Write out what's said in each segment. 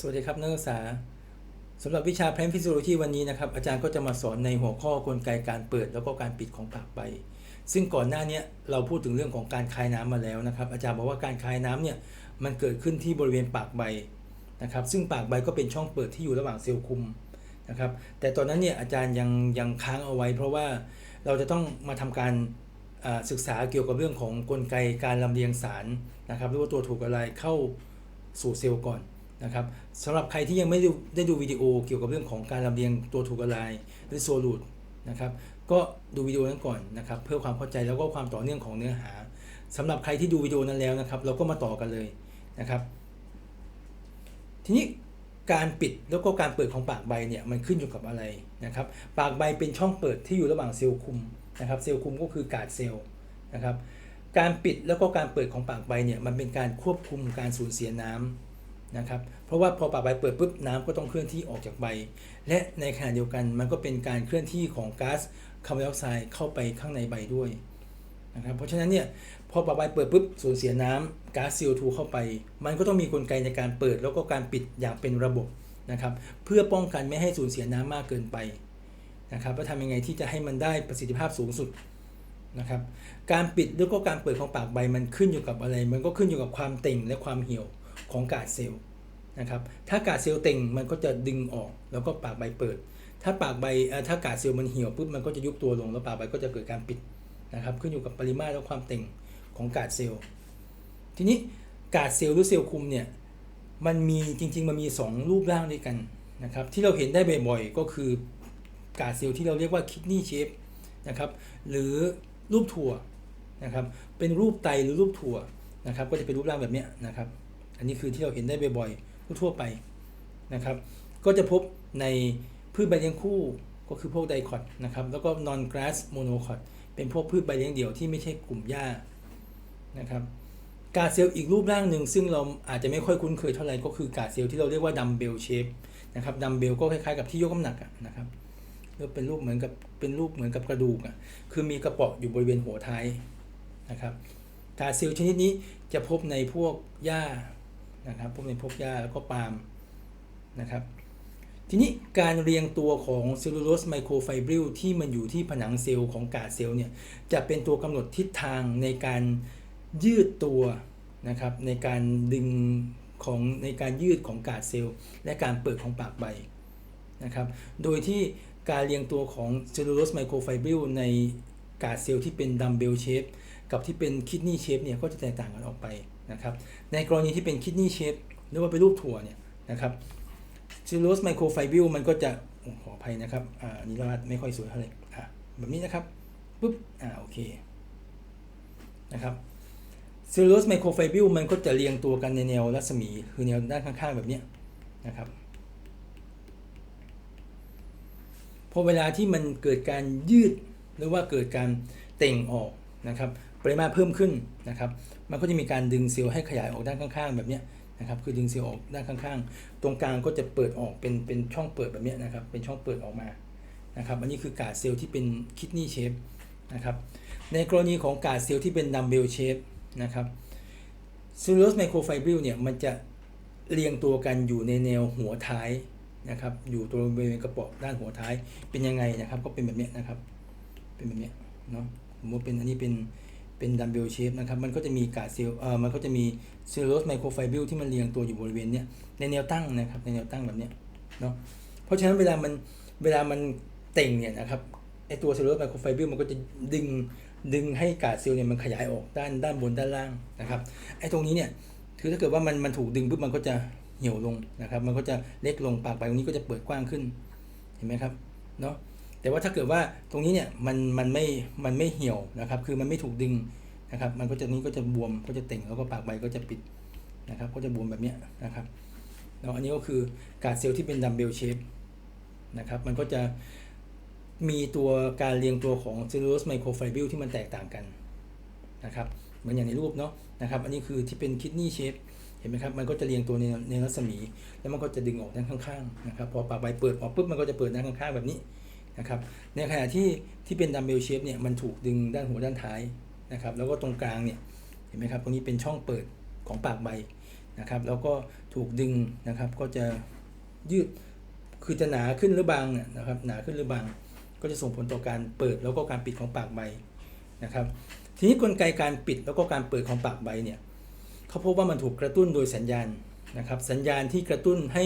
สวัสดีครับนักศึกษาสำหรับวิชาแพลนฟิสิโลจีวันนี้นะครับ อาจารย์ก็จะมาสอนในหัวข้อกลไกการเปิดแล้วก็การปิดของปากใบ ซึ่งก่อนหน้านี้เราพูดถึงเรื่องของการคายน้ำมาแล้วนะครับ อาจารย์บอกว่าการคายน้ำเนี่ยมันเกิดขึ้นที่บริเวณปากใบนะครับ ซึ่งปากใบก็เป็นช่องเปิดที่อยู่ระหว่างเซลล์คุมนะครับ แต่ตอนนั้นเนี่ยอาจารย์ยังยังค้างเอาไว้ เพราะว่าเราจะต้องมาทำการศึกษาเกี่ยวกับเรื่องของกลไกการลำเลียงสารนะครับหรือว่าตัวถูกอะไรเข้าสู่เซลล์ก่อน นะครับสำหรับใครที่ยังไม่ได้ดูไดดูวิดีโอเกี่ยวกับเรื่องของการลำเลียงตัวถูกละลายหรือโซลูดนะครับก็ดูวิดีโอนั้นก่อนนะครับเพื่อความเข้าใจแล้วก็ความต่อเนื่องของเนื้อหาสำหรับใครที่ดูวิดีโอนั้นแล้วนะครับ เราก็มาต่อกันเลยนะครับ ทีนี้การปิดแล้วก็การเปิดของปากใบเนี่ยมันขึ้นอยู่กับอะไรนะครับ ปากใบเป็นช่องเปิดที่อยู่ระหว่างเซลล์คุมนะครับ เซลล์คุมก็คือกาดเซลล์นะครับ การปิดแล้วก็การเปิดของปากใบเนี่ยมันเป็นการควบคุมการสูญเสียน้ำ นะครับ เพราะว่าพอปากใบเปิดปุ๊บน้ำก็ต้องเคลื่อนที่ออกจากใบ และในขณะเดียวกันมันก็เป็นการเคลื่อนที่ของก๊าซคาร์บอนไดออกไซด์เข้าไปข้างในใบด้วยนะครับ เพราะฉะนั้นเนี่ยพอปากใบเปิดปุ๊บสูญเสียน้ำก๊าซ CO2 เข้าไป มันก็ต้องมีกลไกในการเปิดแล้วก็การปิดอย่างเป็นระบบนะครับ เพื่อป้องกันไม่ให้สูญเสียน้ำมากเกินไปนะครับว่าทำยังไงที่จะให้มันได้ประสิทธิภาพสูงสุดนะครับ การปิดแล้วก็การเปิดของปากใบมันขึ้นอยู่กับอะไร มันก็ขึ้นอยู่กับความเต่งและความเหี่ยว ของกาดเซลล์นะครับ ถ้ากาดเซลล์เต่งมันก็จะดึงออกแล้วก็ปากใบเปิด ถ้าปากใบถ้ากาดเซลล์มันเหี่ยวปุ๊บมันก็จะยุบตัวลงแล้วปากใบก็จะเกิดการปิดนะครับ ขึ้นอยู่กับปริมาตรและความเต่งของกาดเซลล์ ทีนี้กาดเซลล์หรือเซลล์คุมเนี่ยมันมีจริง ๆ มันมี 2 รูปร่างด้วยกันนะครับ ที่เราเห็นได้บ่อยๆก็คือกาดเซลล์ที่เราเรียกว่าคิดนี่เชฟนะครับ หรือรูปถั่วนะครับ เป็นรูปไตหรือรูปถั่วนะครับ ก็จะเป็นรูปร่างแบบนี้นะครับ อันนี้คือที่เราเห็นได้บ่อยๆทั่วไปนะครับ ก็จะพบในพืชใบเลี้ยงคู่ก็คือพวกไดคอตนะครับ แล้วก็นอนกราสโมโนคอตเป็นพวกพืชใบเลี้ยงเดี่ยวที่ไม่ใช่กลุ่มหญ้านะครับกาเซลล์อีกรูปร่างหนึ่งซึ่งเราอาจจะไม่ค่อยคุ้นเคยเท่าไหร่ก็คือกาเซลล์ที่เราเรียกว่าดัมเบลเชฟนะครับดัมเบลก็คล้ายๆกับที่ยกน้ำหนักนะครับแล้วเป็นรูปเหมือนกับเป็นรูปเหมือนกับกระดูกอะคือมีกระเปาะอยู่บริเวณหัวท้ายนะครับกาเซลล์ชนิดนี้จะพบในพวกหญ้า นะครับพวกในพวกหญ้าแล้วก็ปาล์มนะครับ ทีนี้การเรียงตัวของเซลลูโลสไมโครไฟบริลที่มันอยู่ที่ผนังเซลล์ของกาดเซลล์เนี่ยจะเป็นตัวกำหนดทิศทางในการยืดตัวนะครับในการดึงของในการยืดของกาดเซลล์ และการเปิดของปากใบนะครับโดยที่การเรียงตัวของเซลลูโลสไมโครไฟบริลในกาดเซลล์ที่เป็นดัมเบลเชฟกับที่เป็นคิดนี่เชฟเนี่ยก็จะแตกต่างกันออกไป นะครับในกรณีที่เป็นคิดนี่เชฟหรือว่าเป็นรูปถั่วเนี่ยนะครับซิลโลสไมโครไฟบิลมันก็จะขออภัยนะครับอ่านนี้เราไม่ค่อยสวยเท่าไหร่อะแบบนี้นะครับปุ๊บอ่าโอเคนะครับซิลโลสไมโครไฟบิลมันก็จะเรียงตัวกันในแนวรัศมีคือแนวด้านข้างๆแบบนี้นะครับพอเวลาที่มันเกิดการยืดหรือว่าเกิดการเต่งออกนะครับ ปริมาตรเพิ่มขึ้นนะครับ มันก็จะมีการดึงเซลล์ให้ขยายออกด้านข้าง ๆ แบบนี้นะครับ คือดึงเซลล์ออกด้านข้างๆ ตรงกลางก็จะเปิดออกเป็นเป็นช่องเปิดแบบนี้นะครับ เป็นช่องเปิดออกมานะครับ อันนี้คือกาดเซลล์ที่เป็นคิดนี่เชฟนะครับ ในกรณีของกาดเซลล์ที่เป็นดัมเบลเชฟนะครับซิลโลสไมโครไฟบริลเนี่ยมันจะเรียงตัวกันอยู่ในแนวหัวท้ายนะครับ อยู่ตรงบริเวณกระป๋อด้านหัวท้ายเป็นยังไงนะครับ ก็เป็นแบบนี้นะครับ เป็นแบบนี้เนาะสมมติเป็นอันนี้เป็น เป็นดัมเบลเชฟนะครับ มันก็จะมีกาดเซลเอ่อมันก็จะมีเซลลูโลสไมโครไฟบริลที่มันเรียงตัวอยู่บริเวณเนี้ยในแนวตั้งนะครับ ในแนวตั้งแบบเนี้ยเนาะเพราะฉะนั้นเวลามันเวลามันเต่งเนี่ยนะครับไอตัวเซลลูโลสไมโครไฟบริลมันก็จะดึงดึงให้กาดเซลล์เนี่ยมันขยายออกด้านด้านบนด้านล่างนะครับไอตรงนี้เนี่ยคือถ้าเกิดว่ามันมันถูกดึงปุ๊บมันก็จะเหี่ยวลงนะครับ มันก็จะเล็กลงปากไปตรงนี้ก็จะเปิดกว้างขึ้นเห็นไหมครับเนาะ แต่ว่าถ้าเกิดว่าตรงนี้เนี่ยมันมันไม่มันไม่เหี่ยวนะครับ คือมันไม่ถูกดึงนะครับ มันก็จะนี้ก็จะบวมก็จะเต่งแล้วก็ปากใบก็จะปิดนะครับ ก็จะบวมแบบนี้นะครับแล้วอันนี้ก็คือการเซลล์ที่เป็นดัมเบลเชฟนะครับ มันก็จะมีตัวการเรียงตัวของเซลลูโลสไมโครไฟบิลที่มันแตกต่างกันนะครับเหมือนอย่างในรูปเนาะนะครับ อันนี้คือที่เป็นคิดนี่เชฟเห็นไหมครับ มันก็จะเรียงตัวในในรัศมี แล้วมันก็จะดึงออกด้านข้างๆนะครับ พอปากใบเปิดออกปุ๊บมันก็จะเปิดด้านข้างๆแบบนี้ นะครับในขณะที่ที่เป็นดัมเบลเชฟเนี่ยมันถูกดึงด้านหัวด้านท้ายนะครับแล้วก็ตรงกลางเนี่ยเห็นไหมครับตรงนี้เป็นช่องเปิดของปากใบนะครับแล้วก็ถูกดึงนะครับก็จะยืดคือจะหนาขึ้นหรือบางนะครับหนาขึ้นหรือบางก็จะส่งผลต่อการเปิดแล้วก็การปิดของปากใบนะครับทีนี้กลไกการปิดแล้วก็การเปิดของปากใบเนี่ยเขาพบว่ามันถูกกระตุ้นโดยสัญญาณนะครับสัญญาณที่กระตุ้นให้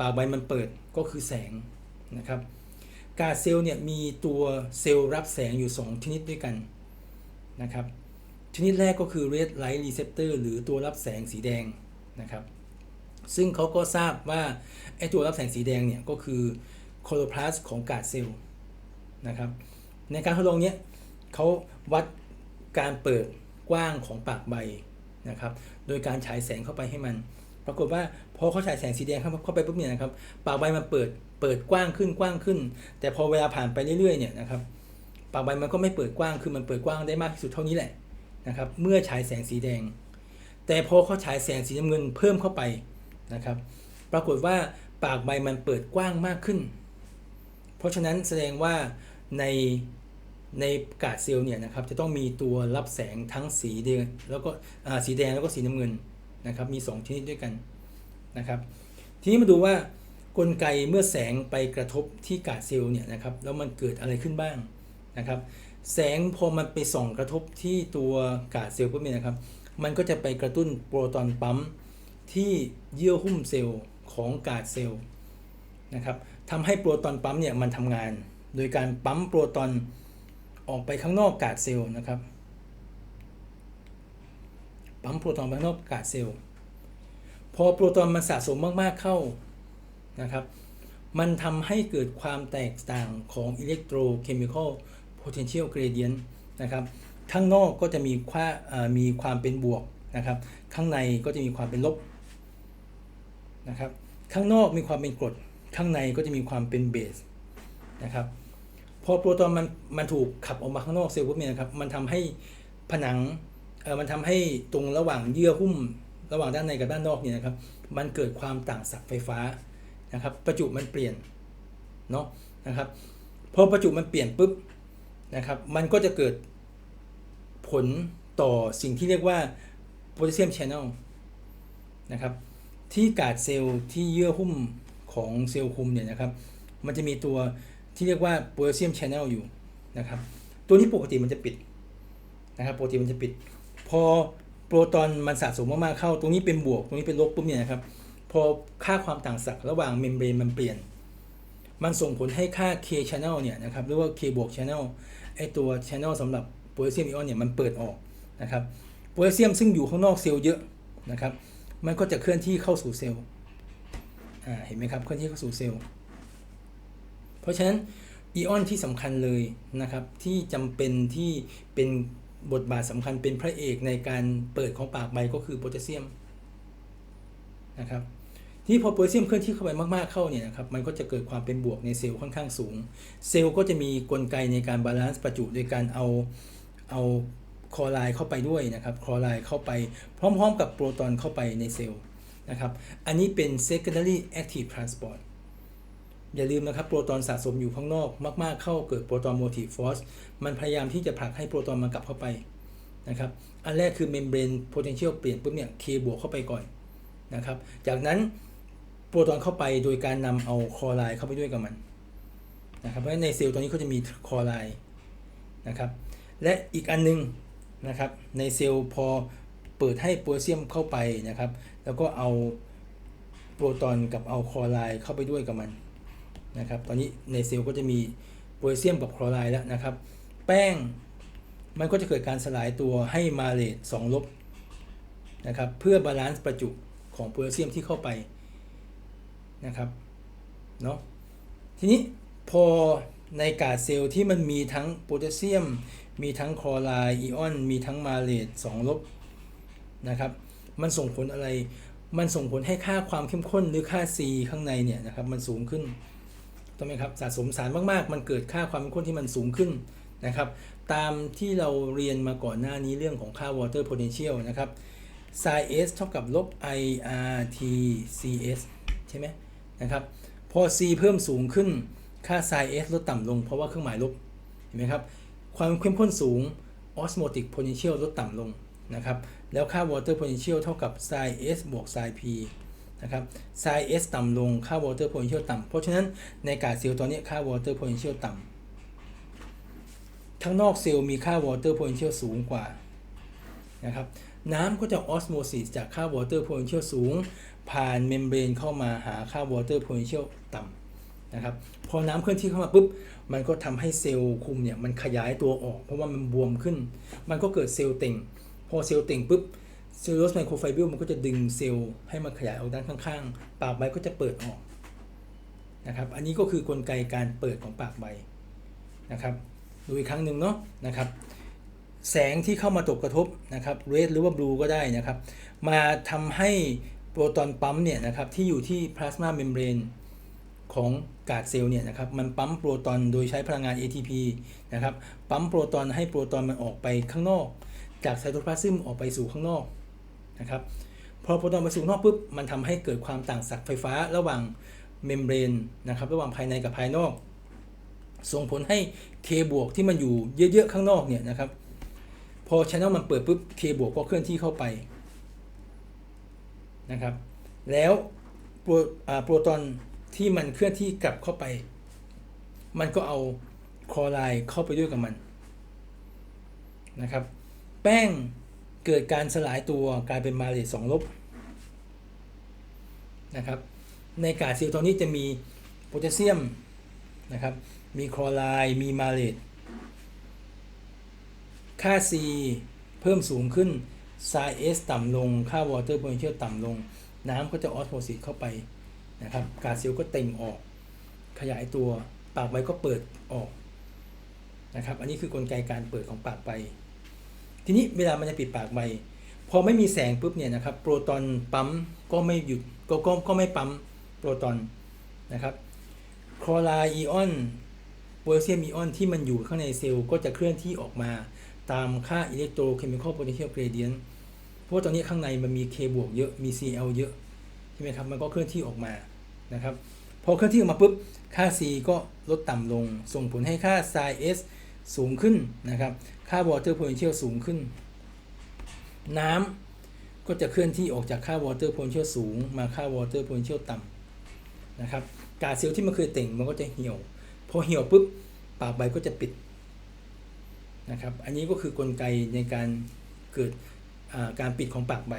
ปากใบมันเปิดก็คือแสงนะครับ กาเซลเนี่ยมีตัวเซลล์รับแสงอยู่ 2 ชนิดด้วยกันนะครับ ชนิดแรกก็คือ red light receptor หรือตัวรับแสงสีแดงนะครับ ซึ่งเขาก็ทราบว่าไอตัวรับแสงสีแดงเนี่ยก็คือโคโลพลาสของกาเซลล์นะครับ ในการทดลองเนี้ยเขาวัดการเปิดกว้างของปากใบนะครับ โดยการฉายแสงเข้าไปให้มัน ปรากฏว่าพอเขาฉายแสงสีแดงเข้าไปปุ๊บเนี่ยนะครับ ปากใบมันเปิด เปิดกว้างขึ้นกว้างขึ้น แต่พอเวลาผ่านไปเรื่อยๆเนี่ยนะครับปากใบมันก็ไม่เปิดกว้างคือมันเปิดกว้างได้มากที่สุดเท่านี้แหละนะครับเมื่อฉายแสงสีแดง แต่พอเขาฉายแสงสีน้ำเงินเพิ่มเข้าไปนะครับปรากฏว่าปากใบมันเปิดกว้างมากขึ้น เพราะฉะนั้นแสดงว่าในในกาดเซลล์เนี่ยนะครับจะต้องมีตัวรับแสงทั้งสีแดงแล้วก็สีแดงแล้วก็สีน้ำเงินนะครับมี 2 ชนิดด้วยกันนะครับทีนี้มาดูว่า กลไกเมื่อแสงไปกระทบที่กาดเซลล์เนี่ยนะครับแล้วมันเกิดอะไรขึ้นบ้างนะครับ แสงพอมันไปส่องกระทบที่ตัวกาดเซลล์ปุ๊บเนี่ยนะครับ มันก็จะไปกระตุ้นโปรตอนปั๊มที่เยื่อหุ้มเซลล์ของกาดเซลล์นะครับทำให้โปรตอนปั๊มเนี่ยมันทำงาน โดยการปั๊มโปรตอนออกไปข้างนอกกาดเซลล์นะครับปั๊มโปรตอนไปข้างนอกกาดเซลล์พอโปรตอนมันสะสมมากๆเข้า นะครับ มันทำให้เกิดความแตกต่างของอิเล็กโทรเคมีคอล potential gradient นนะครับข้างนอกก็จะมีความีความเป็นบวกนะครับ ข้างในก็จะมีความเป็นลบนะครับ ข้างนอกมีความเป็นกรด ข้างในก็จะมีความเป็นเบสนะครับ พอโปรตอนมันมันถูกขับออกมาข้างนอกเซลล์ปุ๊บเนี่ยนะครับ มันทำให้ผนังเออมันทำให้ตรงระหว่างเยื่อหุ้ม ระหว่างด้านในกับด้านนอกเนี่ยนะครับ มันเกิดความต่างศักย์ไฟฟ้า นะครับประจุมันเปลี่ยนเนาะนะครับพอประจุมันเปลี่ยนปุ๊บนะครับมันก็จะเกิดผลต่อสิ่งที่เรียกว่าโพแทสเซียม channel นะครับที่กาดเซลล์ที่เยื่อหุ้มของเซลล์คุมเนี่ยนะครับมันจะมีตัวที่เรียกว่าโพแทสเซียม channel อยู่นะครับตัวนี้ปกติมันจะปิดนะครับปกติมันจะปิด พอโปรตอนมันสะสมมากๆเข้า ตรงนี้เป็นบวก ตรงนี้เป็นลบปุ๊บเนี่ยนะครับ พอค่าความต่างศักย์ระหว่างเมมเบรนมันเปลี่ยน มันส่งผลให้ค่า K channel เนี่ยนะครับหรือว่า K บวก channel ไอตัว channel สำหรับโพแทสเซียมไอออนเนี่ยมันเปิดออกนะครับโพแทสเซียมซึ่งอยู่ข้างนอกเซลล์เยอะนะครับ มันก็จะเคลื่อนที่เข้าสู่เซลล์อ่าเห็นไหมครับเคลื่อนที่เข้าสู่เซลล์ เพราะฉะนั้นอีออนที่สำคัญเลยนะครับที่จำเป็นที่เป็นบทบาทสำคัญเป็นพระเอกในการเปิดของปากใบก็คือโพแทสเซียม นะครับที่พอโพแทสเซียมเคลื่อนที่เข้าไปมากๆเข้าเนี่ยนะครับมันก็จะเกิดความเป็นบวกในเซลล์ค่อนข้างสูง เซลล์ก็จะมีกลไกในการบาลานซ์ประจุโดยการเอาเอาคลอไรด์เข้าไปด้วยนะครับคลอไรด์เข้าไปพร้อม ๆ กับโปรตอนเข้าไปในเซลล์นะครับอันนี้เป็น secondary active transport อย่าลืมนะครับโปรตอนสะสมอยู่ข้างนอกมาก ๆ เข้าเกิดโปรตอนโมทีฟฟอสมันพยายามที่จะผลักให้โปรตอนมันกลับเข้าไปนะครับอันแรกคือเมมเบรน potential เปลี่ยนปุ๊บเนี่ย K บวกเข้าไปก่อน นะครับ จากนั้นโปรตอนเข้าไปโดยการนำเอาคลอไรด์เข้าไปด้วยกับมันนะครับ เพราะฉะนั้นในเซลล์ตัวนี้เขาจะมีคลอไรด์นะครับ และอีกอันนึงนะครับ ในเซลล์พอเปิดให้โพแทสเซียมเข้าไปนะครับ แล้วก็เอาโปรตอนกับเอาคลอไรด์เข้าไปด้วยกับมันนะครับ ตอนนี้ในเซลล์ก็จะมีโพแทสเซียมกับคลอไรด์แล้วนะครับ แป้งมันก็จะเกิดการสลายตัวให้มาเลต2ลบนะครับ เพื่อบาลานซ์ประจุ ของโพแทสเซียมที่เข้าไปนะครับเนาะทีนี้พอในกาดเซลล์ที่มันมีทั้งโพแทสเซียม มีทั้งคลอไรด์อิออน มีทั้งมาเลต2ลบนะครับ มันส่งผลอะไร มันส่งผลให้ค่าความเข้มข้นหรือค่า C ข้างในเนี่ยนะครับมันสูงขึ้นถูกไหมครับสะสมสารมากๆ มันเกิดค่าความเข้มข้นที่มันสูงขึ้นนะครับ ตามที่เราเรียนมาก่อนหน้านี้เรื่องของค่า water potential นะครับ sin s เท่ากับลบ i r t c s ใช่ไหมนะครับ พอ c เพิ่มสูงขึ้นค่า sin s ลดต่ำลงเพราะว่าเครื่องหมายลบ เห็นไหมครับ ความเข้มข้นสูง osmotic potential ลดต่ำลงนะครับ แล้วค่า water potential เท่ากับ sin s บวก sin p นะครับ sin s ต่ำลง ค่า water potential ต่ำ เพราะฉะนั้นในกาดเซลล์ตอนนี้ค่า water potential ต่ำข้างนอกเซลล์มีค่า water potential สูงกว่านะครับ น้ำก็จะ osmosis จากค่า water potential สูง ผ่านเมมเบรนเข้ามาหาค่า water potential ต่ำนะครับพอน้ำเคลื่อนที่เข้ามาปุ๊บมันก็ทำให้เซลล์คุมเนี่ยมันขยายตัวออก เพราะว่ามันบวมขึ้น มันก็เกิดเซลล์เต่ง พอเซลล์เต่งปุ๊บเซลลูโลสไมโครไฟเบลมันก็จะดึงเซลล์ให้มันขยายออกด้านข้างๆ ปากใบก็จะเปิดออกนะครับอันนี้ก็คือกลไกการเปิดของปากใบนะครับดูอีกครั้งหนึ่งเนาะนะครับ แสงที่เข้ามาตกกระทบนะครับเรดหรือว่าบลูก็ได้นะครับ มาทำให้โปรตอนปั๊มเนี่ยนะครับที่อยู่ที่พลาสมาเมมเบรนของกาดเซลล์เนี่ยนะครับมันปั๊มโปรตอนโดยใช้พลังงาน ATP นะครับปั๊มโปรตอนให้โปรตอนมันออกไปข้างนอก จากไซโตพลาซึมออกไปสู่ข้างนอกนะครับพอโปรตอนไปสู่นอกปุ๊บมันทำให้เกิดความต่างศักย์ไฟฟ้าระหว่างเมมเบรนนะครับระหว่างภายในกับภายนอก ส่งผลให้ K บวกที่มันอยู่เยอะๆข้างนอกเนี่ยนะครับ พอช anel มันเปิดปุ๊บ K บวกก็เคลื่อนที่เข้าไปนะครับ แล้วโปรโตอนที่มันเคลื่อนที่กลับเข้าไป มันก็เอาคลอไรด์เข้าไปด้วยกับมันนะครับ แป้งเกิดการสลายตัวกลายเป็นมาเลตสองลบนะครับ ในกาดซิลตัวนี้จะมีโพแทสเซียมนะครับ มีคลอไรด์มีมาเลต ค่า C เพิ่มสูงขึ้น sin S ต่ำลง ค่า water potential ต่ำลง น้ำก็จะออสโมซิสเข้าไปนะครับกาเซลล์ก็เต่งออก ขยายตัวปากใบก็เปิดออกนะครับอันนี้คือกลไกการเปิดของปากใบ ทีนี้เวลามันจะปิดปากใบ พอไม่มีแสงปุ๊บเนี่ยนะครับโปรตอนปั๊มก็ไม่หยุดก็ก็ก็ไม่ปั๊มโปรตอนนะครับคลอไรด์อีออนโพแทสเซียมอีออนที่มันอยู่ข้างในเซลล์ก็จะเคลื่อนที่ออกมา ตามค่า electrochemical potential gradient เพราะว่าตอนนี้ข้างในมันมี K บวกเยอะ มี Cl เยอะ ใช่ไหมครับ มันก็เคลื่อนที่ออกมา นะครับ พอเคลื่อนที่ออกมาปุ๊บ ค่า C ก็ลดต่ำลง ส่งผลให้ค่า Si S สูงขึ้นนะครับ ค่า water potential สูงขึ้น น้ำก็จะเคลื่อนที่ออกจากค่า water potential สูง มาค่า water potential ต่ำนะครับ กาเซลล์ที่มันเคยเต่งมันก็จะเหี่ยว พอเหี่ยวปุ๊บ ปากใบก็จะปิด นะครับ อันนี้ก็คือกลไกในการเกิดการปิดของปากใบ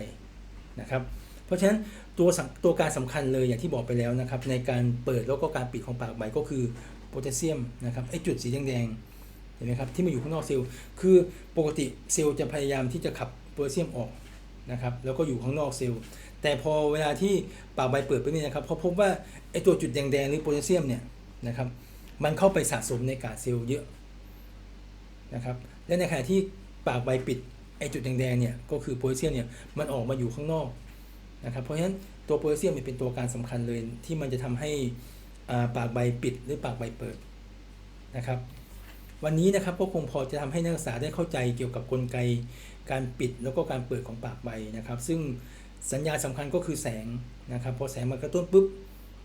นะครับ เพราะฉะนั้นตัวตัวการสำคัญเลยอย่างที่บอกไปแล้วนะครับ ในการเปิดแล้วก็การปิดของปากใบก็คือโพแทสเซียมนะครับไอจุดสีแดงๆเห็นไหมครับที่มาอยู่ข้างนอกเซลล์คือปกติเซลล์จะพยายามที่จะขับโพแทสเซียมออกนะครับแล้วก็อยู่ข้างนอกเซลล์ แต่พอเวลาที่ปากใบเปิดไปนี่นะครับเขาพบว่าไอตัวจุดแดงๆหรือโพแทสเซียมเนี่ยนะครับมันเข้าไปสะสมในกาดเซลล์เยอะ นะครับและในขณะที่ปากใบปิดไอจุดแดงๆเนี่ยก็คือโพแทสเซียมเนี่ยมันออกมาอยู่ข้างนอกนะครับเพราะฉะนั้นตัวโพแทสเซียมเป็นตัวการสำคัญเลยที่มันจะทำให้ปากใบปิดหรือปากใบเปิดนะครับวันนี้นะครับก็คงพอจะทำให้นักศึกษาได้เข้าใจเกี่ยวกับกลไกการปิดแล้วก็การเปิดของปากใบนะครับ ซึ่งสัญญาสำคัญก็คือแสงนะครับพอแสงมากระตุ้นปุ๊บ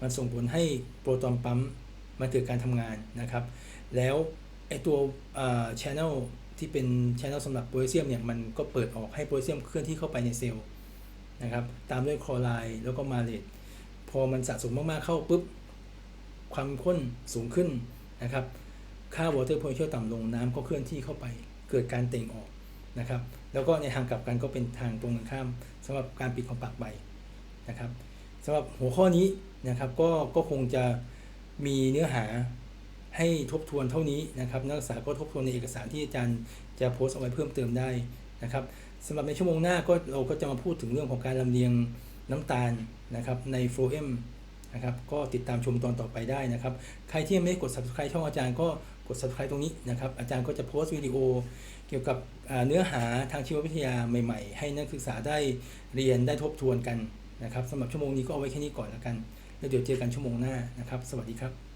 มันส่งผลให้โปรตอนปั๊มมันเกิดการทำงานนะครับ แล้ว ไอตัวอ่า channel ที่เป็น channel สำหรับโพแทสเซียมเนี่ยมันก็เปิดออกให้โพแทสเซียมเคลื่อนที่เข้าไปในเซลล์นะครับตามด้วยคลอไรด์แล้วก็มาเลตพอมันสะสมมากๆเข้าปุ๊บความข้นสูงขึ้นนะครับค่า water potential ต่ำลงน้ำก็เคลื่อนที่เข้าไปเกิดการเต่งออกนะครับแล้วก็ในทางกลับกันก็เป็นทางตรงกันข้ามสำหรับการปิดของปากใบนะครับสำหรับหัวข้อนี้นะครับก็ก็คงจะมีเนื้อหา ให้ทบทวนเท่านี้นะครับนักศึกษาก็ทบทวนในเอกสารที่อาจารย์จะโพสต์เอาไว้เพิ่มเติมได้นะครับสำหรับในชั่วโมงหน้าก็เราก็จะมาพูดถึงเรื่องของการลำเลียงน้ำตาลนะครับในโฟเอมนะครับก็ติดตามชมตอนต่อไปได้นะครับ ใครที่ยังไม่กด subscribe ช่องอาจารย์ก็กด subscribe ตรงนี้นะครับ อาจารย์ก็จะโพสต์วิดีโอ เกี่ยวกับเนื้อหาทางชีววิทยาใหม่ๆ ให้นักศึกษาได้เรียนได้ทบทวนกันนะครับสำหรับชั่วโมงนี้ก็เอาไว้แค่นี้ก่อนแล้วกัน แล้วเดี๋ยวเจอกันชั่วโมงหน้านะครับ สวัสดีครับ